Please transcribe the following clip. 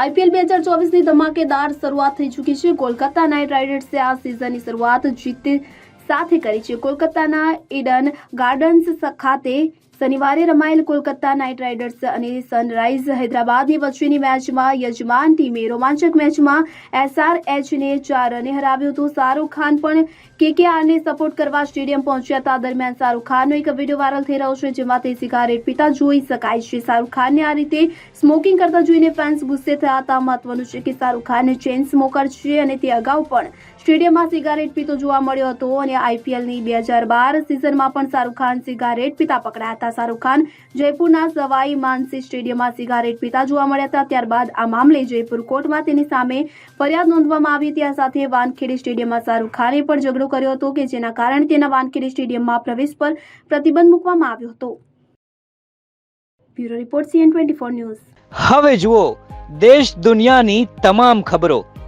IPL બે હજાર ચોવીસની ધમાકેદાર શરૂઆત થઈ ચૂકી છે. કોલકાતા નાઇટ રાઇડર્સે આ સિઝનની શરૂઆત જીત સાથે કરી છે. કોલકાતાના ઈડન ગાર્ડન્સ ખાતે શનિવારે રમાયેલ કોલકાતા નાઇટ રાઇડર્સ અને સનરાઇઝ હૈદરાબાદની વચ્ચેની મેચમાં યજમાન ટીમે રોમાંચક મેચમાં એસઆરએચને ચાર રને હરાવ્યું હતું. શાહરૂખ ખાન પણ કેકેઆરને સપોર્ટ કરવા સ્ટેડિયમ પહોંચ્યા હતા. દરમિયાન શાહરૂખ ખાનનો એક વીડિયો વાયરલ થઈ રહ્યો છે, જેમાં તે સિગારેટ પીતા જોઈ શકાય છે. શાહરૂખ ખાનને આ રીતે સ્મોકિંગ કરતા જોઈને ફેન્સ ગુસ્સે થયા હતા. મહત્વનું છે કે શાહરૂખ ખાન ચેન સ્મોકર છે અને તે અગાઉ પણ સ્ટેડિયમમાં સિગારેટ પીતો જોવા મળ્યો હતો અને આઈપીએલની બે હજાર બાર સિઝનમાં પણ શાહરૂખ ખાન સિગારેટ પીતા પકડાયા હતા. શાહરૂખ ખાન જયપુરના સવાઈ માનસી સ્ટેડિયમમાં સિગારેટ પીતા જોવા મળ્યા હતા. ત્યારબાદ આ મામલે જયપુર કોર્ટમાં તેની સામે ફરિયાદ નોંધવામાં આવી હતી. આ સાથે વાનખેડી સ્ટેડિયમમાં શાહરૂખ ખાને પણ ઝઘડો કર્યો હતો કે જેના કારણે તેના વાનખેડી સ્ટેડિયમમાં પ્રવેશ પર પ્રતિબંધ મૂકવામાં આવ્યો હતો. Bureau report CN twenty four news. હવે જુઓ, દેશ દુનિયાની તમામ ખબરો.